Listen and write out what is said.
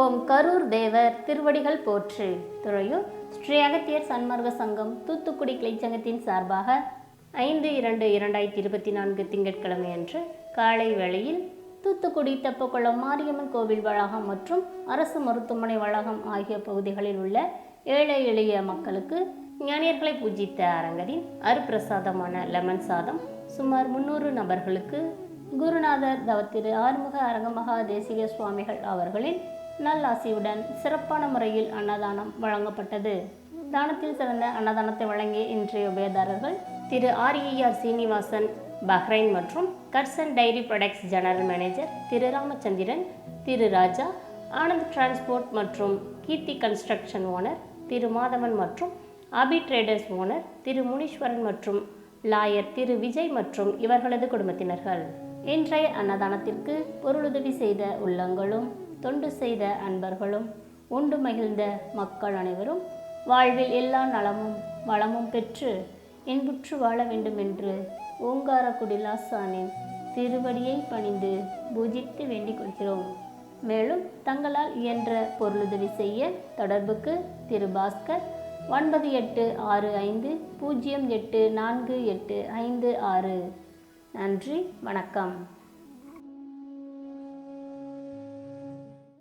ஓம் கரூர் தேவர் திருவடிகள் போற்று. துறையூர் ஸ்ரீ அகத்தியர் சன்மார்க்க சங்கம் தூத்துக்குடி கிளைச்சங்கத்தின் சார்பாக ஐந்து இரண்டு இரண்டாயிரத்தி இருபத்தி நான்கு திங்கட்கிழமை அன்று காலை வேளையில் தூத்துக்குடி தெப்பக்குளம் மாரியம்மன் கோவில் வளாகம் மற்றும் அரசு மருத்துவமனை வளாகம் ஆகிய பகுதிகளில் உள்ள ஏழை எளிய மக்களுக்கு ஞானியர்களை பூஜித்த அரங்கரின் அருப்பிரசாதமான லெமன் சாதம் சுமார் முன்னூறு நபர்களுக்கு குருநாதர் தவத்திரு ஆறுமுக அரங்கமகா தேசிக சுவாமிகள் அவர்களின் நல்லாசியுடன் சிறப்பான முறையில் அன்னதானம் வழங்கப்பட்டது. தானத்தில் சிறந்த அன்னதானத்தை வழங்கிய இன்றைய உபயதாரர்கள் திரு ஆர்இஆர் சீனிவாசன் பஹ்ரைன் மற்றும் Carson dairy products general manager Thiru Ramachandran Thiru Raja Anand transport மற்றும் கீர்த்தி கன்ஸ்ட்ரக்ஷன் ஓனர் திரு மாதவன் மற்றும் அபி ட்ரேடர்ஸ் ஓனர் திரு முனீஸ்வரன் மற்றும் லாயர் திரு விஜய் மற்றும் இவர்களது குடும்பத்தினர்கள். இன்றைய அன்னதானத்திற்கு பொருளுதவி செய்த உள்ளங்களும் தொண்டு செய்த அன்பர்களும் உண்டு மகிழ்ந்த மக்கள் அனைவரும் வாழ்வில் எல்லா நலமும் வளமும் பெற்று இன்புற்று வாழ வேண்டும் என்று ஓங்காரக்குடி லாசானின் திருவடியை பணிந்து பூஜித்து வேண்டிக் கொள்கிறோம். மேலும் தங்களால் இயன்ற பொருளுதவி செய்ய தொடர்புக்கு திரு பாஸ்கர் ஒன்பது எட்டு ஆறு ஐந்து பூஜ்ஜியம் எட்டு நான்கு எட்டு ஐந்து ஆறு. நன்றி வணக்கம்.